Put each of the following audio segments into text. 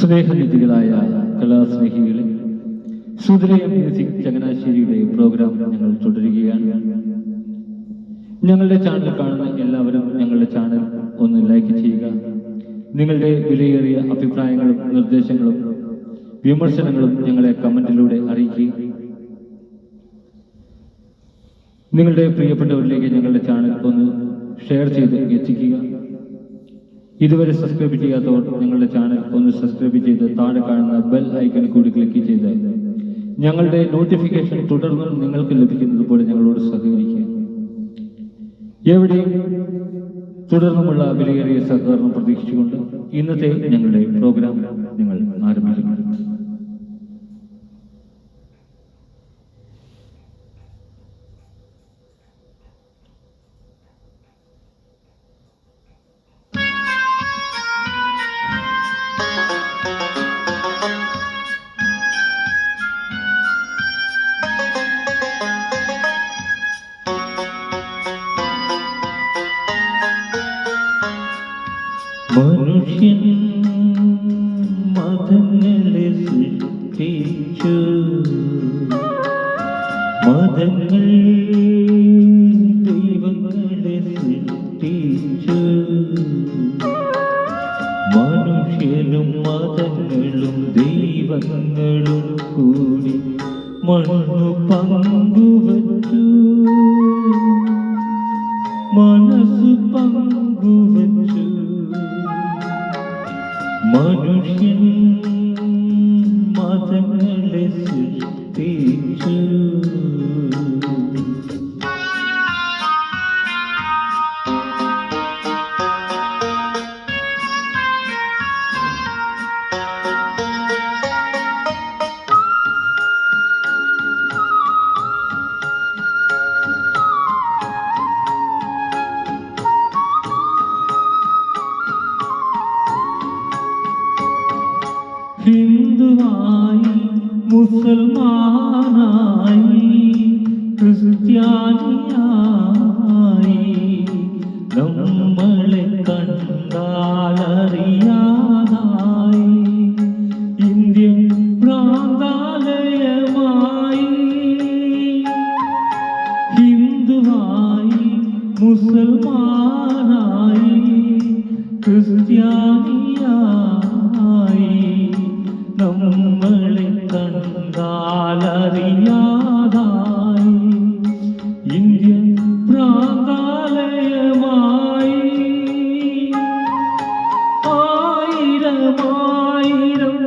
സ്നേഹനിധികളായ കലാസ്നേഹികളെ സുദ്രയ music ചങ്ങനാശ്ശേരിയുടെ programme ഞങ്ങൾ തുടരുകയാണ്. ഞങ്ങളുടെ ചാനൽ കാണുന്ന എല്ലാവരും ഞങ്ങളുടെ ചാനൽ ഒന്ന് ലൈക്ക് ചെയ്യുക. നിങ്ങളുടെ വിലയേറിയ അഭിപ്രായങ്ങളും നിർദ്ദേശങ്ങളും വിമർശനങ്ങളും ഞങ്ങളെ കമന്റിലൂടെ അറിയിക്കുക. നിങ്ങളുടെ പ്രിയപ്പെട്ടവരിലേക്ക് ഞങ്ങളുടെ ചാനൽ ഒന്ന് ഷെയർ ചെയ്ത് എത്തിക്കുക. ഇതുവരെ സബ്സ്ക്രൈബ് ചെയ്യാത്തവർ ഞങ്ങളുടെ ചാനൽ ഒന്ന് സബ്സ്ക്രൈബ് ചെയ്ത് താഴെ കാണുന്ന ബെൽ ഐക്കൺ കൂടി ക്ലിക്ക് ചെയ്ത് ഞങ്ങളുടെ നോട്ടിഫിക്കേഷൻ തുടർന്നും നിങ്ങൾക്ക് ലഭിക്കുന്നത് പോലെ ഞങ്ങളോട് സഹകരിക്കുക. എവിടെയും തുടർന്നുമുള്ള വിലയേറിയ സഹകരണം പ്രതീക്ഷിച്ചുകൊണ്ട് ഇന്നത്തെ ഞങ്ങളുടെ പ്രോഗ്രാം മനുഷ്യൻ മതങ്ങളെ സൃഷ്ടിച്ചു. മതങ്ങൾ ദൈവങ്ങളെ സൃഷ്ടിച്ചു. മനുഷ്യനും മതങ്ങളും ദൈവങ്ങളും കൂടി മണ്ണു പങ്കുവച്ചു. മനുഷ്യൻ മതങ്ങളെ സൃഷ്ടിച്ചു മുസൽമാനായി ക്രിസ്ത്യാനിയായി നമ്മളെ കണ്ടാലറിയാതായി. ഇന്ത്യൻ പ്രാന്താലയമായി ഹിന്ദുവായി മുസൽമാനായി ക്രിസ്ത്യാനിയായി നമ്മളെ കണ്ടാലറിയാതായി ഇന്ത്യൻ ഭ്രാന്താലയമായി. ആയിരമായിരം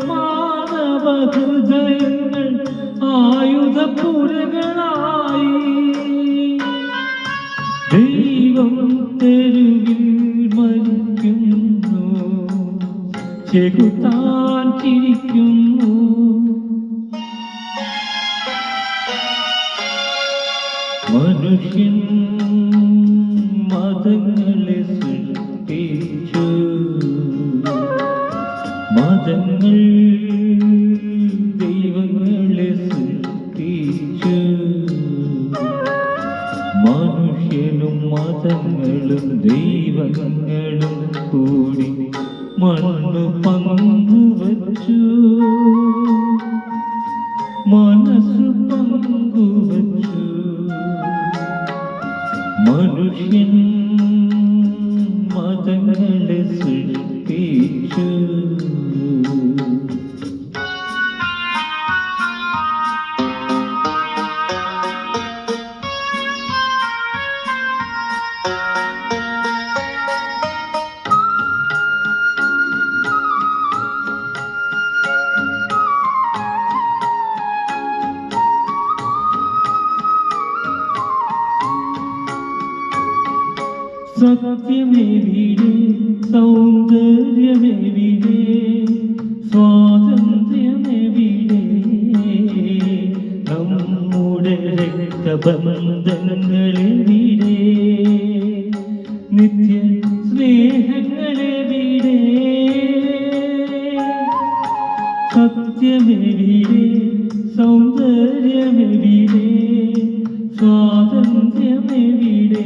മാനവ ഹൃദയങ്ങൾ ആയുധപുരകളായി ദൈവം തെരുവിൽ മരിക്കുന്നു. ചെകുത്താൻ മതങ്ങളെ സൃഷ്ടിച്ചു. മതങ്ങൾ ദൈവങ്ങളെ സൃഷ്ടിച്ചു. മനുഷ്യനും മതങ്ങളും ദൈവങ്ങളും കൂടി മണ്ണു പങ്കുവച്ചു. മനുഷ്യൻ മതങ്ങളെ സൃഷ്ടിച്ചു. സത്യമെവിടെ സൗന്ദര്യമെവിടെ സ്വാതന്ത്ര്യമെവിടെ നമ്മുടെ രക്തബന്ധങ്ങളെവിടെ നിത്യ സ്നേഹങ്ങളെവിടെ സത്യമെവിടെ സൗന്ദര്യമെവിടെ സ്വാതന്ത്ര്യമെവിടെ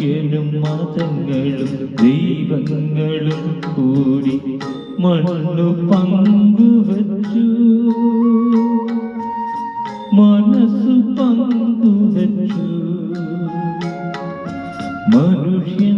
മനുഷ്യനും മതങ്ങളും ദൈവങ്ങളും കൂടി മണ്ണു പങ്കുവച്ചു. മനസ്സു പങ്കുവച്ചു. മനുഷ്യൻ